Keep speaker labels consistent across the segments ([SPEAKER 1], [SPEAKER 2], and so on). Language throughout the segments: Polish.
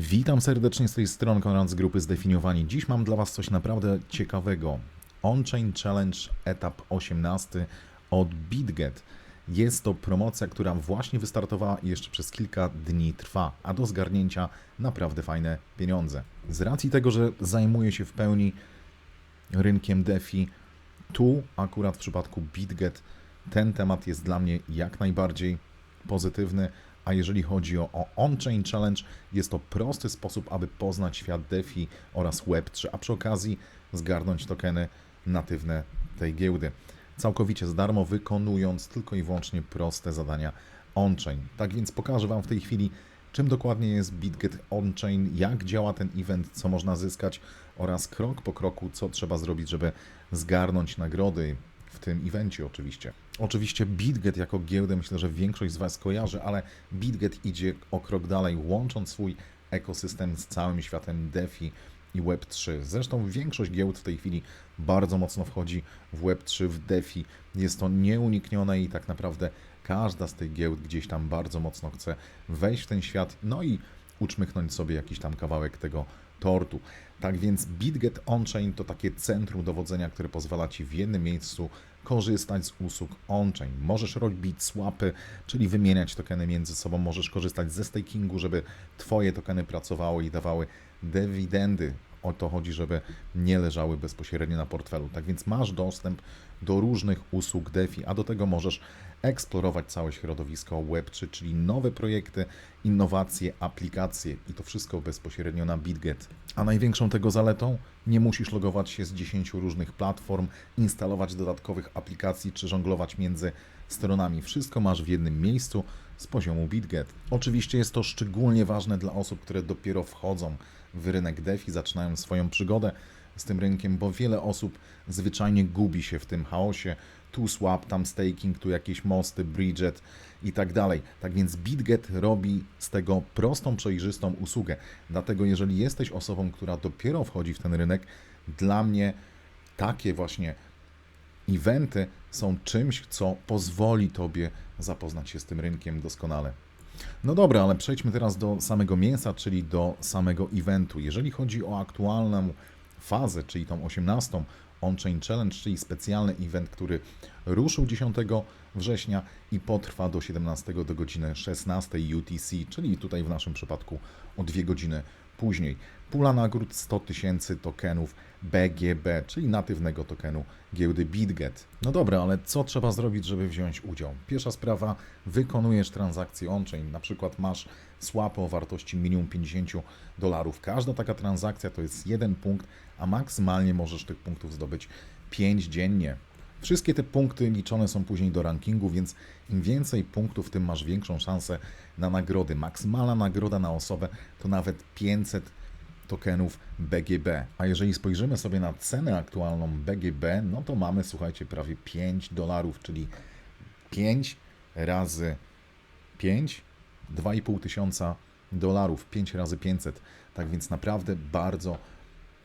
[SPEAKER 1] Witam serdecznie z tej strony Konrad z grupy Zdefiniowani. Dziś mam dla Was coś naprawdę ciekawego. On-Chain Challenge etap 18 od BitGet. Jest to promocja, która właśnie wystartowała i jeszcze przez kilka dni trwa, a do zgarnięcia naprawdę fajne pieniądze. Z racji tego, że zajmuję się w pełni rynkiem DeFi, tu akurat w przypadku BitGet ten temat jest dla mnie jak najbardziej pozytywny, a jeżeli chodzi o, o On-Chain Challenge, jest to prosty sposób, aby poznać świat DeFi oraz Web3, a przy okazji zgarnąć tokeny natywne tej giełdy. Całkowicie za darmo, wykonując tylko i wyłącznie proste zadania on-chain. Tak więc pokażę Wam w tej chwili, czym dokładnie jest BitGet on-chain, jak działa ten event, co można zyskać oraz krok po kroku, co trzeba zrobić, żeby zgarnąć nagrody w tym evencie oczywiście. Oczywiście BitGet jako giełdę myślę, że większość z Was kojarzy, ale BitGet idzie o krok dalej, łącząc swój ekosystem z całym światem DeFi i Web3. Zresztą większość giełd w tej chwili bardzo mocno wchodzi w Web3, w DeFi. Jest to nieuniknione i tak naprawdę każda z tych giełd gdzieś tam bardzo mocno chce wejść w ten świat, no i uczmychnąć sobie jakiś tam kawałek tego tortu. Tak więc BitGet On-Chain to takie centrum dowodzenia, które pozwala Ci w jednym miejscu korzystać z usług on-chain. Możesz robić swapy, czyli wymieniać tokeny między sobą, możesz korzystać ze stakingu, żeby Twoje tokeny pracowały i dawały dywidendy. O to chodzi, żeby nie leżały bezpośrednio na portfelu. Tak więc masz dostęp do różnych usług DeFi, a do tego możesz eksplorować całe środowisko Web3, czyli nowe projekty, innowacje, aplikacje i to wszystko bezpośrednio na BitGet. A największą tego zaletą nie musisz logować się z 10 różnych platform, instalować dodatkowych aplikacji czy żonglować między stronami. Wszystko masz w jednym miejscu z poziomu BitGet. Oczywiście jest to szczególnie ważne dla osób, które dopiero wchodzą w rynek DeFi, zaczynają swoją przygodę z tym rynkiem, bo wiele osób zwyczajnie gubi się w tym chaosie. Tu swap, tam staking, tu jakieś mosty, bridget i tak dalej. Tak więc BitGet robi z tego prostą, przejrzystą usługę. Dlatego jeżeli jesteś osobą, która dopiero wchodzi w ten rynek, dla mnie takie właśnie eventy są czymś, co pozwoli Tobie zapoznać się z tym rynkiem doskonale. No dobra, ale przejdźmy teraz do samego mięsa, czyli do samego eventu. Jeżeli chodzi o aktualną fazę, czyli tą 18 On-Chain Challenge, czyli specjalny event, który ruszył 10 września i potrwa do 17 do godziny 16 UTC, czyli tutaj w naszym przypadku o 2 godziny później. Pula nagród 100 tysięcy tokenów BGB, czyli natywnego tokenu giełdy BitGet. No dobra, ale co trzeba zrobić, żeby wziąć udział? Pierwsza sprawa, wykonujesz transakcję on-chain, na przykład masz swap o wartości minimum 50 dolarów. Każda taka transakcja to jest jeden punkt, a maksymalnie możesz tych punktów zdobyć 5 dziennie. Wszystkie te punkty liczone są później do rankingu, więc im więcej punktów, tym masz większą szansę na nagrody. Maksymalna nagroda na osobę to nawet 500 tokenów BGB. A jeżeli spojrzymy sobie na cenę aktualną BGB, no to mamy, słuchajcie, prawie 5 dolarów, czyli 5 razy 5, 2,5 tysiąca dolarów, 5 razy 500. Tak więc naprawdę bardzo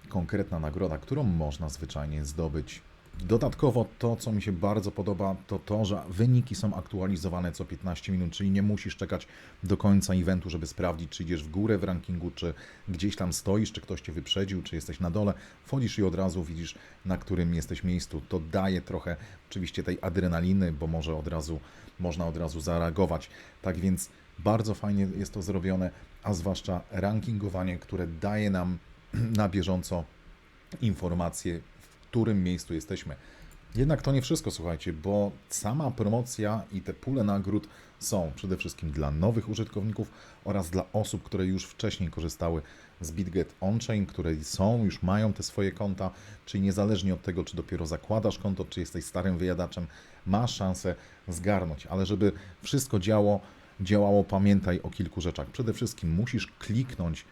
[SPEAKER 1] konkretna nagroda, którą można zwyczajnie zdobyć. Dodatkowo to, co mi się bardzo podoba, to to, że wyniki są aktualizowane co 15 minut, czyli nie musisz czekać do końca eventu, żeby sprawdzić, czy idziesz w górę w rankingu, czy gdzieś tam stoisz, czy ktoś cię wyprzedził, czy jesteś na dole. Wchodzisz i od razu widzisz, na którym jesteś miejscu. To daje trochę oczywiście tej adrenaliny, bo może od razu można od razu zareagować. Tak więc bardzo fajnie jest to zrobione, a zwłaszcza rankingowanie, które daje nam na bieżąco informacje, którym miejscu jesteśmy. Jednak to nie wszystko, słuchajcie, bo sama promocja i te pule nagród są przede wszystkim dla nowych użytkowników oraz dla osób, które już wcześniej korzystały z BitGet On-Chain, które są, już mają te swoje konta, czyli niezależnie od tego, czy dopiero zakładasz konto, czy jesteś starym wyjadaczem, masz szansę zgarnąć. Ale żeby wszystko działo, działało, pamiętaj o kilku rzeczach. Przede wszystkim musisz kliknąć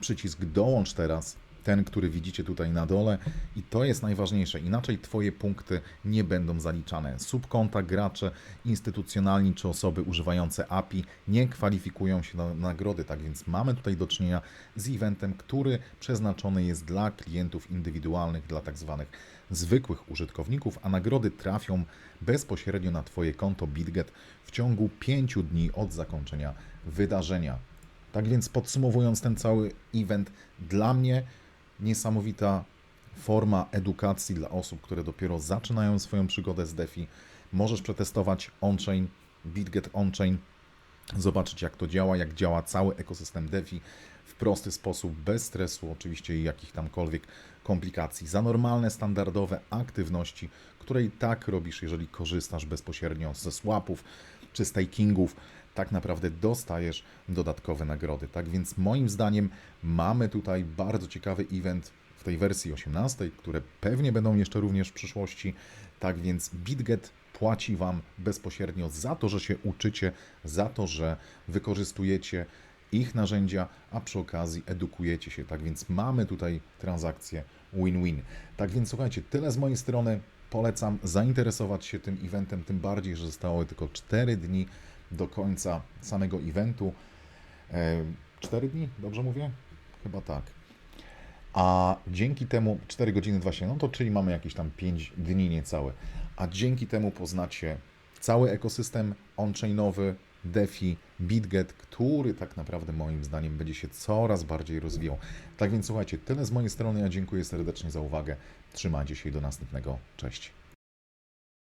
[SPEAKER 1] przycisk dołącz teraz, ten, który widzicie tutaj na dole i to jest najważniejsze, inaczej Twoje punkty nie będą zaliczane. Subkonta, gracze instytucjonalni czy osoby używające API nie kwalifikują się na nagrody, tak więc mamy tutaj do czynienia z eventem, który przeznaczony jest dla klientów indywidualnych, dla tak zwanych zwykłych użytkowników, a nagrody trafią bezpośrednio na Twoje konto BitGet w ciągu 5 dni od zakończenia wydarzenia. Tak więc podsumowując ten cały event, dla mnie niesamowita forma edukacji dla osób, które dopiero zaczynają swoją przygodę z DeFi. Możesz przetestować on-chain, BitGet on-chain, zobaczyć jak to działa, jak działa cały ekosystem DeFi w prosty sposób, bez stresu oczywiście i jakich tamkolwiek komplikacji. Za normalne, standardowe aktywności, które i tak robisz, jeżeli korzystasz bezpośrednio ze swapów czy stakingów, tak naprawdę dostajesz dodatkowe nagrody. Tak więc moim zdaniem mamy tutaj bardzo ciekawy event w tej wersji 18, które pewnie będą jeszcze również w przyszłości. Tak więc BitGet płaci Wam bezpośrednio za to, że się uczycie, za to, że wykorzystujecie ich narzędzia, a przy okazji edukujecie się. Tak więc mamy tutaj transakcję win-win. Tak więc słuchajcie, tyle z mojej strony. Polecam zainteresować się tym eventem, tym bardziej, że zostało tylko 4 dni do końca samego eventu. 4 dni, dobrze mówię? Chyba tak. A dzięki temu 4 godziny 20, no to czyli mamy jakieś tam 5 dni niecałe. A dzięki temu poznacie cały ekosystem on-chainowy, DeFi, BitGet, który tak naprawdę moim zdaniem będzie się coraz bardziej rozwijał. Tak więc słuchajcie, tyle z mojej strony. Ja dziękuję serdecznie za uwagę. Trzymajcie się i do następnego. Cześć.